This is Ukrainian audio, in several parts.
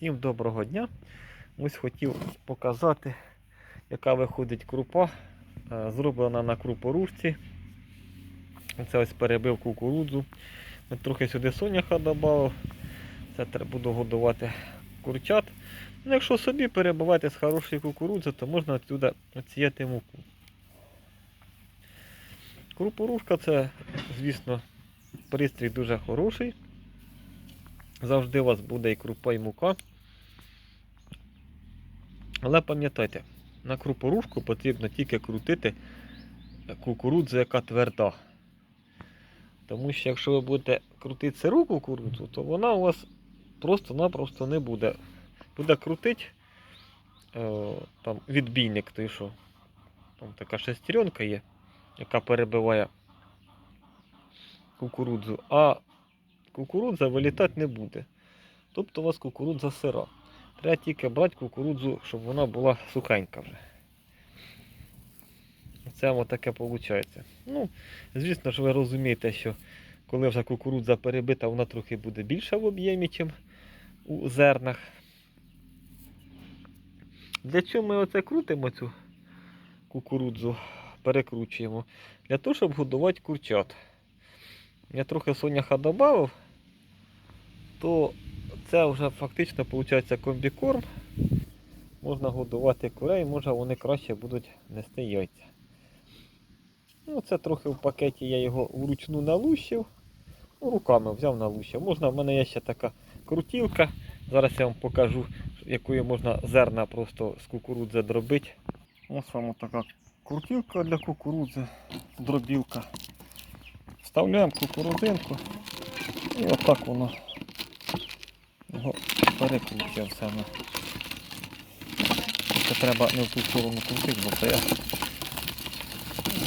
Всім доброго дня. Ось хотів показати, яка виходить крупа. Е, Зроблена на крупорушці. Це ось перебив кукурудзу. Трохи сюди соняха додав. Це треба буду годувати курчат. Ну, якщо собі перебивати з хорошої кукурудзи, то можна отсюди оціяти муку. Крупорушка це, звісно, пристрій дуже хороший. Завжди у вас буде і крупа, і мука. Але пам'ятайте, на крупорушку потрібно тільки крутити кукурудзу, яка тверда. Тому що якщо ви будете крутити сиру кукурудзу, то вона у вас просто-напросто не буде. Буде крутити е, там, відбійник, той що. Там така шестеренка є, яка перебиває кукурудзу, а кукурудза вилітати не буде. Тобто у вас кукурудза сира. Треба тільки брати кукурудзу, щоб вона була сухенька вже. Це воно таке виходить. Ну, звісно ж, ви розумієте, що коли вже кукурудза перебита, вона трохи буде більша в об'ємі, ніж у зернах. Для чого ми оце крутимо цю кукурудзу, перекручуємо? Для того, щоб годувати курчат. Я трохи соняха додав, то це вже фактично виходить комбікорм. Можна годувати курей, може вони краще будуть нести яйця. Ну, це трохи в пакеті я його вручну налущив. Ну, руками взяв налущив. Можна, в мене є ще така крутілка. Зараз я вам покажу, якою можна зерна просто з кукурудзи дробити. Ось вам така крутілка для кукурудзи, дробілка. Вставляємо кукурудзинку і отак воно його перекручує все. Це треба не в ту сторону крутити, бо це я.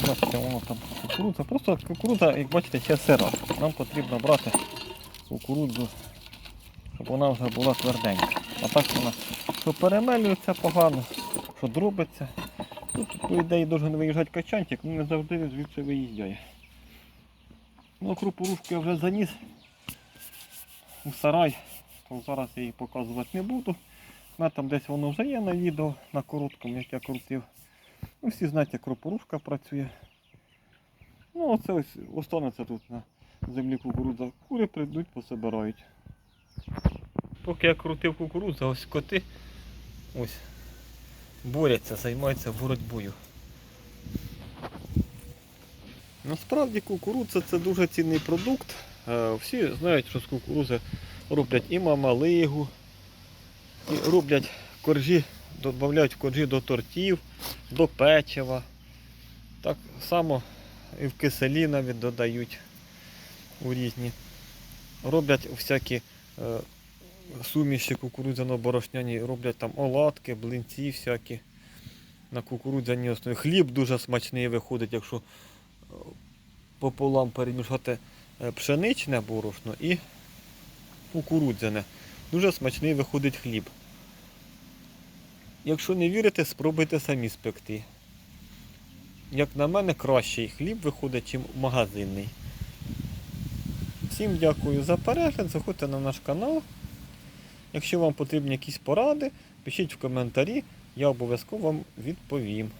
Бачите, воно там кукурудза. Просто кукурудза, як бачите, ще сира. Нам потрібно брати кукурудзу, щоб вона вже була тверденька. А так вона що перемелюється погано, що дробиться. Тут, по ідеї, должен виїжджати качанчик, але не завжди звідси виїжджає. Ну, крупорушку я вже заніс у сарай, то зараз я її показувати не буду. Мене там десь воно вже є на відео, на короткому, як я крутив. Ну, всі знають, як крупорушка працює. Ну, оце ось останеться тут на землі кукурудза. Кури прийдуть, пособирають. Поки я крутив кукурудзу, ось коти ось борються, займаються боротьбою. Насправді кукурудза це дуже цінний продукт. Е, Всі знають, що з кукурудзи роблять і мамалигу, і роблять коржі, додають коржі до тортів, до печива. Так само і в киселі навіть додають у різні. Роблять всякі е, суміші кукурудзяно-борошняні, роблять там оладки, блинці всякі на кукурудзяній основі. Хліб дуже смачний виходить, якщо е, пополам перемішати е, пшеничне борошно і кукурудзяне. Дуже смачний виходить хліб. Якщо не вірите, спробуйте самі спекти. Як на мене, кращий хліб виходить, ніж магазинний. Всім дякую за перегляд. Заходьте на наш канал. Якщо вам потрібні якісь поради, пишіть в коментарі, я обов'язково вам відповім.